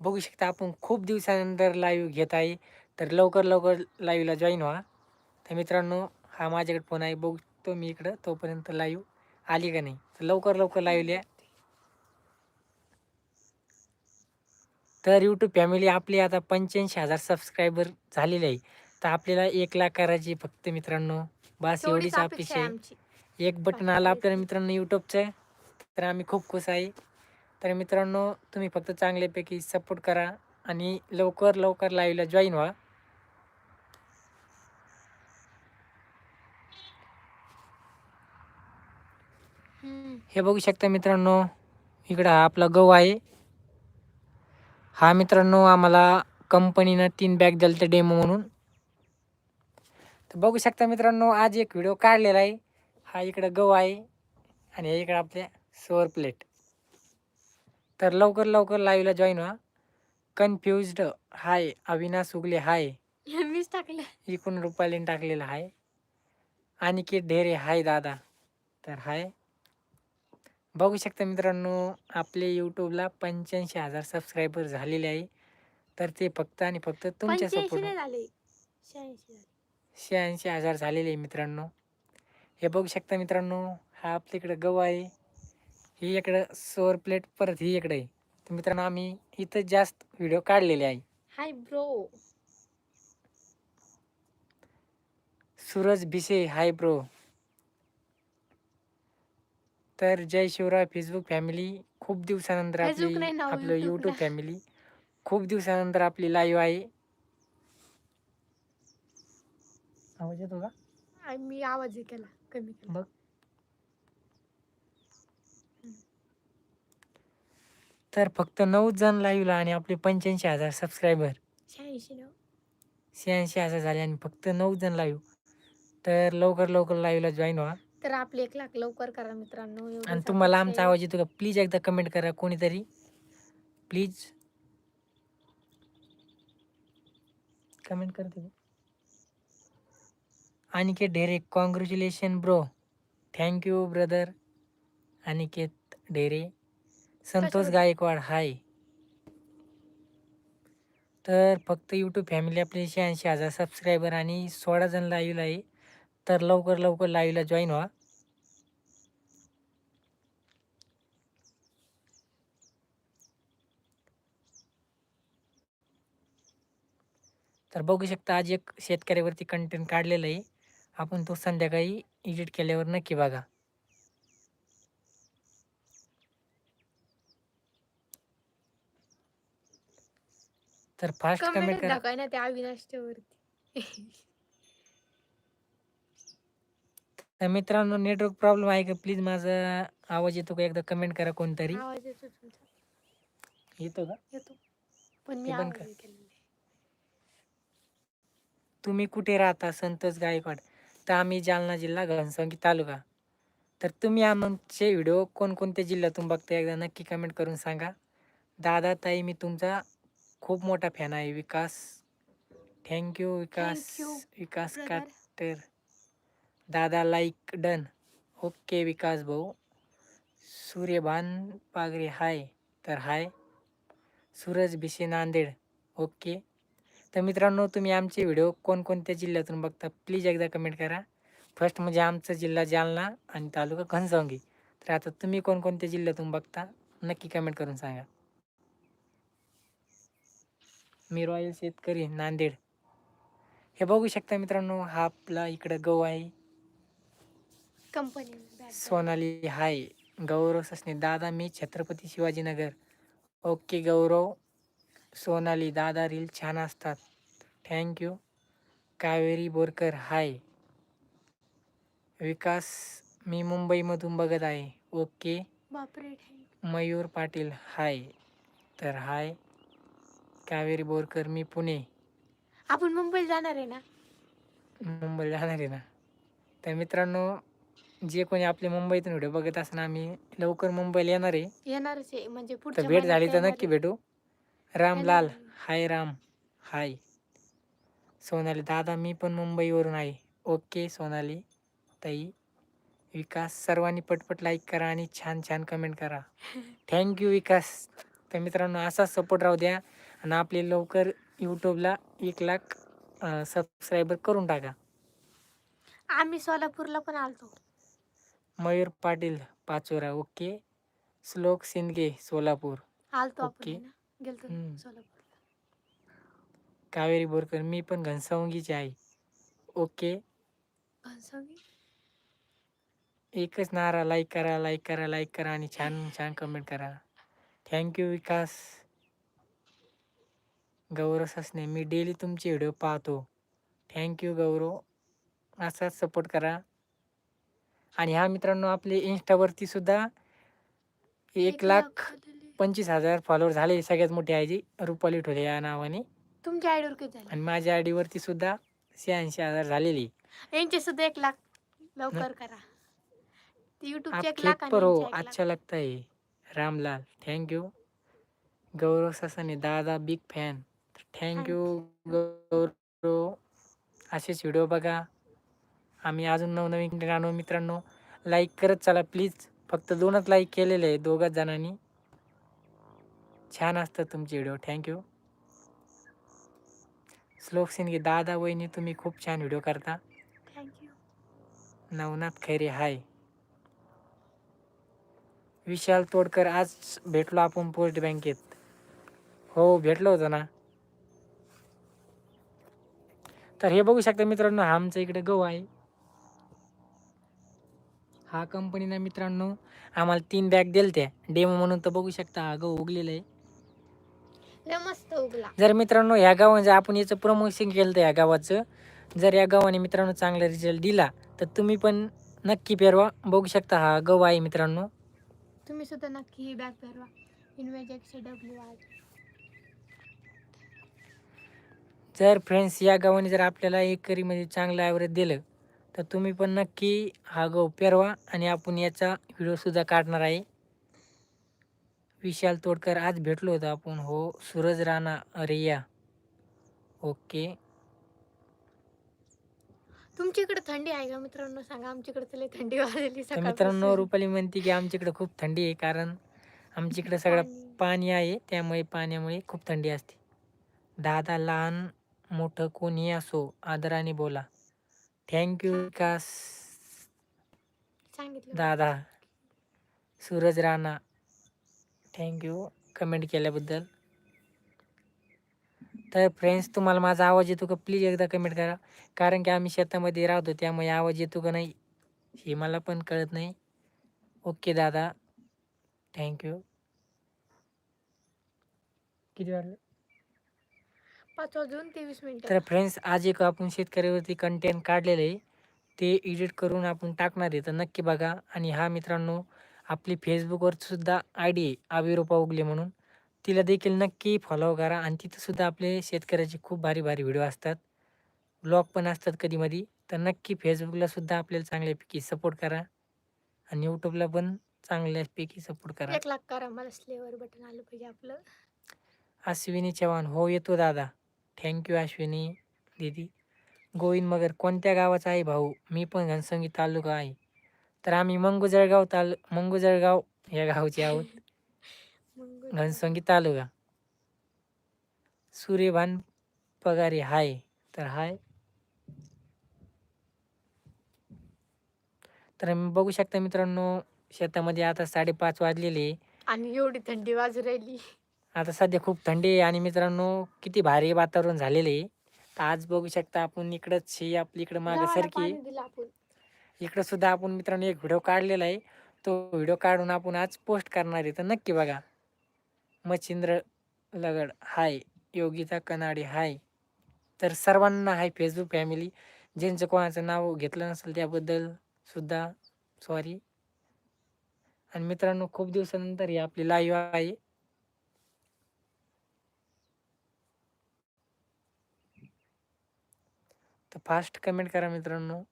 बघू शकता आपण खूप दिवसानंतर लाईव्ह घेत आहे. तर लवकर लवकर लाईव्हला जॉईन व्हा. तर मित्रांनो हा माझ्याकडे फोन आहे. बघतो मी इकडं तोपर्यंत लाईव्ह आली का नाही. तर लवकर लवकर लाईव्ह लिहा. तर यूट्यूब फॅमिली आपली आता पंच्याऐंशी हजार सबस्क्रायबर झालेले आहे. तर आपल्याला एक लाख करायची फक्त मित्रांनो. बस एवढीच अपेक्षा आहे एक बटन आलं आपल्याला मित्रांनो यूट्यूबचं तर आम्ही खूप खुश आहे. तर मित्रांनो तुम्ही फक्त चांगल्यापैकी सपोर्ट करा आणि लवकर लवकर लाईव्हला जॉईन व्हा. हे बघू शकता मित्रांनो इकडं हा आपला गहू आहे. हा मित्रांनो आम्हाला कंपनीनं तीन बॅग दिलं तर डेमो म्हणून. तर बघू शकता मित्रांनो आज एक व्हिडिओ काढलेला आहे. हा इकडं गहू आहे आणि इकडं आपल्या सोअर प्लेट तर लवकर लवकर लाईव्हला जॉईन व्हा. Confused hi Avinash Ugale hi. मीच टाकलं. इकून रुपालीने टाकलेलं आहे अनिकेत ढेरे हाय दादा. तर हाय. बघू शकता मित्रांनो आपले यूट्यूबला पंच्याऐंशी हजार सबस्क्रायबर झालेले आहे. तर ते फक्त आणि फक्त तुमच्या पंच्याऐंशी सपोर्ट झाले. शहाऐंशी झाले. शहाऐंशी हजार झालेले आहे मित्रांनो. हे बघू शकता मित्रांनो हा आपल्या इकडं गहू आहे. ही इकडं सोअर प्लेट परत ही इकडे आहे. तर मित्रांनो आम्ही इथं जास्त व्हिडिओ काढलेले आहे. Hi bro. Suraj Bhise hi bro. तर जय शिवराय फेसबुक फॅमिली खूप दिवसानंतर Facebook आपली नाही आपलं YouTube यूट्यूब. फॅमिली खूप दिवसानंतर आपली लाईव्ह आहे. आवाज येतो का? आ, मी आवाज हे केला कमी केला. बघ. तर फक्त नऊ जण लाईव्हला आणि आपले पंच्याऐंशी हजार सबस्क्रायबर शहाऐंशी शहाऐंशी हजार झाले आणि फक्त नऊ जण लाईव्ह तर लवकर लवकर लाईव्हला जॉईन व्हा. तर आपले एक लाख लवकर करा मित्रांनो. आणि तुम्हाला आमचा. आवाज येतो का? प्लीज एकदा कमेंट करा कोणीतरी. प्लीज कमेंट करते? Aniket Dhere congratulation bro thank you brother Aniket Dhere. Santosh? Gaikwad hi. तर फक्त यूट्यूब फॅमिली आपली शहाऐंशी हजार सबस्क्रायबर आणि सोळा जण लाईव्हला आहे. तर लवकर लवकर लाईव्हला जॉईन व्हा. तर बघू शकता आज एक शेतकऱ्यावरती कंटेंट काढलेलं आहे. आपण तो संध्याकाळी एडिट केल्यावर नक्की बघा. तर फास्ट कमेंट कमेंट करा. टाकाय ना त्या अविनाशच्या वरती. तर मित्रांनो नेटवर्क प्रॉब्लेम आहे का? प्लीज माझा आवाज येतो का? एकदा कमेंट करा कोणतरी. आवाज येतो तुमचा. येतो का? येतो. पण मी ते बंद आवाज कर. केलेला आहे. तुम्ही कुठे राहता? संतोष गायकवाड. तर आम्ही जालना जिल्हा घनसावंगी तालुका. तर तुम्ही आमचे व्हिडिओ कोणकोणत्या जिल्ह्यातून बघता एकदा नक्की कमेंट करून सांगा. दादा ताई मी तुमचा खूप मोठा फॅन आहे. Vikas thank you Vikas Thank you, Vikas brother. काटर दादा लाईक डन ओके विकास भाऊ. सूर्यभान पागरे हाय तर हाय सूरज भिसे नांदेड. ओके तर मित्रांनो तुम्ही आमचे व्हिडिओ कोणकोणत्या जिल्ह्यातून बघता प्लीज एकदा कमेंट करा. फर्स्ट म्हणजे आमचा जिल्हा जालना आणि तालुका घनसावंगी. तर आता तुम्ही कोणकोणत्या जिल्ह्यातून बघता नक्की कमेंट करून सांगा. मी रॉयल शेतकरी नांदेड. हे बघू शकता मित्रांनो हा आपला इकडं गहू आहे. कंपनी सोनाली हाय गौरव ससने दादा मी छत्रपती शिवाजीनगर. ओके गौरव सोनाली दादा रील छान असतात. Thank you Kaveri Borkar hi. Vikas मी मुंबईमधून बघत आहे. ओके. मयूर पाटील हाय. तर हाय. कावेरी बोरकर मी पुणे. आपण मुंबईला जाणार आहे ना? मुंबईला जाणार आहे ना. तर मित्रांनो जे कोणी आपले मुंबईतून व्हिडिओ बघत असणार आम्ही लवकर मुंबईला येणार आहे. येणारच आहे. म्हणजे तर पुढच्या भेट झाली तर नक्की येणार भेटू. रामलाल. हाय राम हाय. सोनाली दादा मी पण मुंबईवरून आहे. ओके सोनाली ताई. विकास सर्वांनी पटपट लाईक करा आणि छान छान कमेंट करा थँक्यू विकास. तर मित्रांनो असाच सपोर्ट राहू द्या आणि आपले लवकर यूट्यूबला एक लाख सबस्क्रायबर करून टाका. आम्ही सोलापूरला पण आलतो. मयूर पाटील पाचोरा ओके. श्लोक सिंदगे सोलापूर. आलतो ओके. ना? गेलतो ना हम्म. सोलापूरला. कावेरी बोरकर मी पण घनसावंगीची आहे ओके. घनसावंगी? एकच नारा लाईक करा लाईक करा लाईक करा आणि छान छान कमेंट करा. Thank you Vikas. गौरव ससने मी डेली तुमचे व्हिडिओ पाहतो. Thank you Gaurav. असाच सपोर्ट करा. आणि हा मित्रांनो आपले इंस्टावरती सुद्धा एक लाख. पंचवीस हजार फॉलोअर झाले सगळ्यात मोठी आहे जी रुपाली ठोले या नावाने. तुमच्या आयडीवर किती झाले? आणि माझ्या आय डीवरती सुद्धा शहाऐंशी हजार झालेली. यांचे सुद्धा एक लाख लवकर करा. एक लाख आणि पर हो यांचे एक लाख. अच्छा लगता है रामलाल थैंक यू गौरव ससाने दादा बिग फॅन थँक्यू गौरव असेच व्हिडिओ बघा. आम्ही अजून नवनवीन आणू मित्रांनो. लाईक करत चला प्लीज फक्त दोनच लाईक केलेले आहे दोघाच जणांनी. छान असतात तुमचे व्हिडिओ थँक्यू श्लोक सिंगे दादा वहिनी तुम्ही खूप छान व्हिडिओ करता. नवनाथ खैरे हाय विशाल तोडकर आज भेटलो आपण पोस्ट बँकेत. हो भेटलो होतो ना. तर हे बघू शकता मित्रांनो हा आमच्या इकडे गहू आहे. हा कंपनीनं मित्रांनो आम्हाला तीन बॅग दिल त्या डेमो म्हणून तर बघू शकता हा गहू उगलेला आहे. मस्त उगला. जर मित्रांनो ह्या गावात जर आपण याचं प्रमोशन केलं तर या गावाचं जर या गावाने मित्रांनो चांगला रिझल्ट दिला तर तुम्ही पण नक्की पेरवा बघू शकता हा गहू आहे मित्रांनो. तुम्ही सुद्धा नक्की ही बॅग पेरवा इनवेज एकशे डब्ल्यू आर. जर फ्रेंड्स या गावाने जर आपल्याला एकरीमध्ये चांगलं ॲव्हरेज दिलं तर तुम्ही पण नक्की हा गहू पेरवा आणि आपण याचा व्हिडिओसुद्धा काढणार आहे. विशाल तोडकर आज भेटलो होतो आपण. हो सूरज राणा अरे या. ओके तुमच्या इकडे थंडी आहे का मित्रांनो? सांगा आमच्याकडे तर लय थंडी वाजली तर मित्रांनो सकाळपासून. रुपाली म्हणते की आमच्याकडे खूप थंडी आहे कारण आमच्याकडे सगळं पाणी. पाणी आहे त्यामुळे पाण्यामुळे खूप थंडी असते. दादा लहान मोठं कोणी असो आदराने बोला. Thank you Vikas. सांगितलं. दादा सूरज राणा. थँक्यू कमेंट केल्याबद्दल. तर फ्रेंड्स तुम्हाला माझा आवाज येतो का? प्लीज एकदा कमेंट करा. कारण की आम्ही शेतामध्ये राहतो त्यामुळे आवाज येतो का नाही हे मला पण कळत नाही. ओके दादा. थँक्यू किती वाजले? पाच वाजून तेवीस मिनिटं. तर फ्रेंड्स आज एक आपण शेतकऱ्यावरती कंटेंट काढलेलं आहे. ते एडिट करून आपण टाकणार आहे. तर नक्की बघा. आणि हा मित्रांनो आपली फेसबुकवर सुद्धा आय डी आहे आविरोपा उगले म्हणून. तिला देखील नक्की फॉलो करा. आणि तिथं सुद्धा आपले शेतकऱ्याचे खूप भारी भारी व्हिडिओ असतात. ब्लॉग पण असतात कधीमधी. तर नक्की फेसबुकला सुद्धा आपल्याला चांगल्यापैकी सपोर्ट करा. आणि यूट्यूबला पण चांगल्यापैकी सपोर्ट करा. एक लाख करा. मला स्लेवर बटन आलं पाहिजे आपलं. अश्विनी चव्हाण. हो येतो दादा. थँक्यू अश्विनी दीदी. गोविंद मगर कोणत्या गावाचा आहे भाऊ? मी पण घनसंगी तालुका आहे. तर आम्ही मंगू जळगाव तालु मंगू जळगाव या गावचे आहोत. घनसंगी तालुका. सूर्यभान पगारे हाय तर हाय. तर मी बघू शकता मित्रांनो शेतामध्ये आता साडेपाच वाजलेले. आणि एवढी थंडी वाजू राहिली. आता सध्या खूप थंडी आहे आणि मित्रांनो किती भारी वातावरण झालेलं आहे. तर आज बघू शकता आपण इकडंच ही आपली इकडं मागं आपण. इकडं सुद्धा आपण मित्रांनो एक व्हिडिओ काढलेला आहे. तो व्हिडिओ काढून आपण आज पोस्ट करणार आहे. तर नक्की बघा. मच्छिंद्र लगड हाय. योगिता कनाडे हाय. तर सर्वांना हाय फेसबुक फॅमिली ज्यांचं कोणाचं नाव घेतलं नसेल त्याबद्दल सुद्धा सॉरी आणि मित्रांनो खूप दिवसानंतर ही आपली लाईव्ह आहे. तर फास्ट कमेंट करा मित्रांनो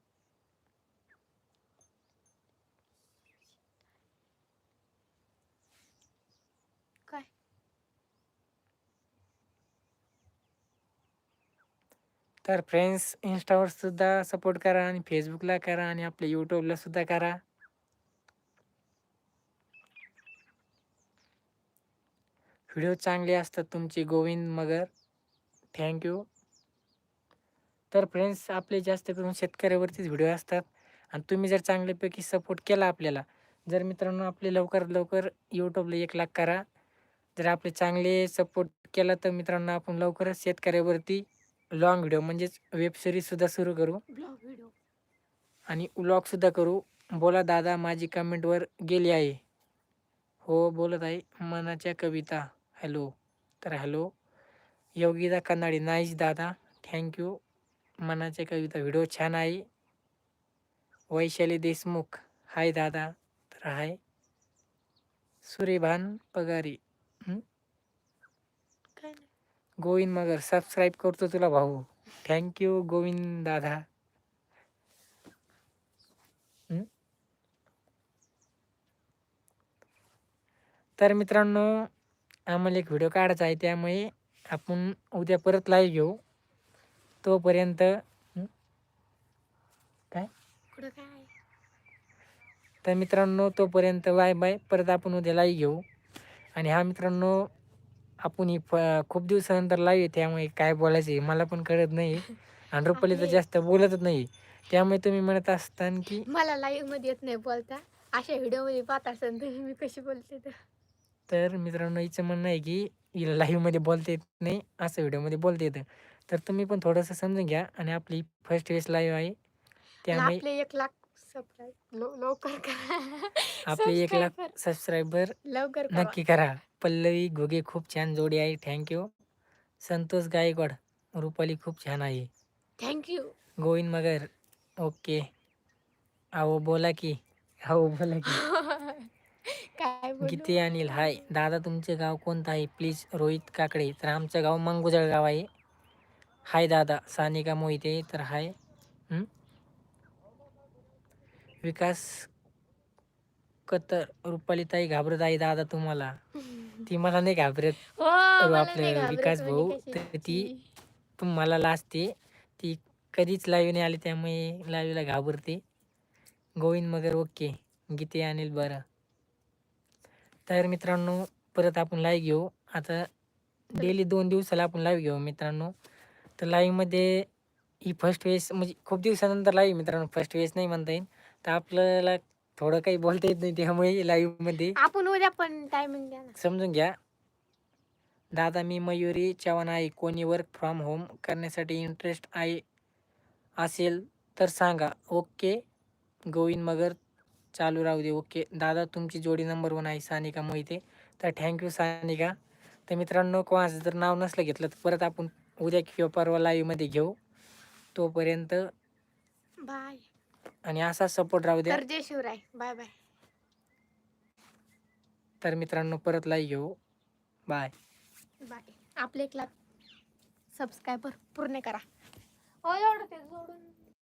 काय तर फ्रेंड्स इन्स्टावर सुद्धा सपोर्ट करा आणि फेसबुकला करा आणि आपल्या यूट्यूबला सुद्धा करा. व्हिडिओ चांगले असतात तुमचे गोविंद मगर. थँक्यू तर फ्रेंड्स आपले जास्त करून शेतकऱ्यावरतीच व्हिडिओ असतात आणि तुम्ही जर चांगल्यापैकी सपोर्ट केला आपल्याला जर मित्रांनो आपले लवकरात लवकर यूट्यूबला एक लाख करा. जर आपले चांगले सपोर्ट केला तर मित्रांनो आपण लवकरच शेतकऱ्यावरती लॉंग व्हिडिओ म्हणजेच वेब सिरीजसुद्धा सुरू करू. ब्लॉग व्हिडिओ आणि व्लॉगसुद्धा करू. बोला दादा माझी कमेंटवर गेली आहे. हो बोलत आहे मनाच्या कविता. हॅलो तर हॅलो योगिता कन्नाडी नाईस दादा. थँक्यू मनाच्या कविता. व्हिडिओ छान आहे. वैशाली देशमुख. हाय दादा. तर हाय सूर्यभान पगारी. गोविंद मगर सबस्क्राईब करतो तुला भाऊ थँक्यू गोविंद दादा? तर मित्रांनो आम्हाला एक व्हिडिओ काढायचा आहे त्यामुळे आपण उद्या परत लाईव्ह घेऊ तोपर्यंत? काय? तर मित्रांनो तोपर्यंत बाय बाय परत आपण उद्या लाईव्ह घेऊ आणि हा मित्रांनो आपण ही खूप दिवसानंतर लाईव्ह आहे त्यामुळे काय बोलायचं आहे मला पण कळत नाही. आणि रुपाली तर आपले- जास्त बोलतच नाही. त्यामुळे तुम्ही म्हणत असताना की मला लाईव्हमध्ये येत नाही बोलता. अशा व्हिडिओमध्ये पाहत असेल तुम्ही मी कशी बोलते तर. तर मित्रांनो हिचं म्हणणं आहे की हिला लाईव्हमध्ये बोलता येत नाही असं व्हिडिओमध्ये बोलता येतं. तर तुम्ही पण थोडंसं समजून घ्या. आणि आपली फर्स्ट वेळेस लाईव्ह आहे. त्यामुळे आपले एक लाख सबस्क्राईब लवकर करा. आपले एक लाख Subscriber सबस्क्रायबर लवकर करा. नक्की करा. पल्लवी घोगे खूप छान जोडी आहे. थँक्यू संतोष गायकवाड रुपाली खूप छान आहे. Thank you Govind Magar okay. अहो बोला की. हो बोला की. काय बोलू? गीते अनिल हाय. दादा तुमचे गाव कोणतं आहे? प्लीज रोहित काकडे. तर आमचं गाव मंगुजळ गाव आहे. हाय दादा. सानिका मोहिते तर हाय. हं? विकास कतर रुपालीताई घाबरत आहे दादा तुम्हाला. ती मला नाही घाबरत. हो, मला आपलं नाही घाबरत विकास म्हणे भाऊ, तर ती. ती- तुम्हाला लाजते. ती कधीच लाईव्ह नाही आली त्यामुळे लाईव्हला घाबरते. गोविंद मगर ओके. गीते अनिल बरं. तर मित्रांनो परत आपण लाईव्ह घेऊ. आता डेली दोन दिवसाला आपण लाईव्ह घेऊ मित्रांनो. तर लाईव्हमध्ये ही फर्स्ट वेळेस म्हणजे खूप दिवसानंतर लाईव्ह मित्रांनो. फर्स्ट वेळेस नाही म्हणता येईल. तर आपल्याला थोडं काही बोलता येत नाही त्यामुळे लाईव्हमध्ये आपण उद्या पण टायमिंग द्या ना. समजून घ्या. दादा मी मयुरी चव्हाण आहे. कोणी वर्क फ्रॉम होम करण्यासाठी इंटरेस्ट आहे असेल तर सांगा. ओके गोविंद मगर चालू राहू दे. ओके दादा तुमची जोडी नंबर वन आहे सानिका मोहिते. तर थँक्यू सानिका. तर मित्रांनो कोणाचं जर नाव नसलं घेतलं तर परत आपण उद्या किंवा परवा लाईव्हमध्ये घेऊ. तोपर्यंत बाय आणि असा सपोर्ट राहू द्या. तर जय शिवराय. बाय बाय तर मित्रांनो परत लाईव्ह घेऊ. बाय बाय आपले एक लाख सबस्क्रायबर पूर्ण करा. हो एवढं ते जोडून.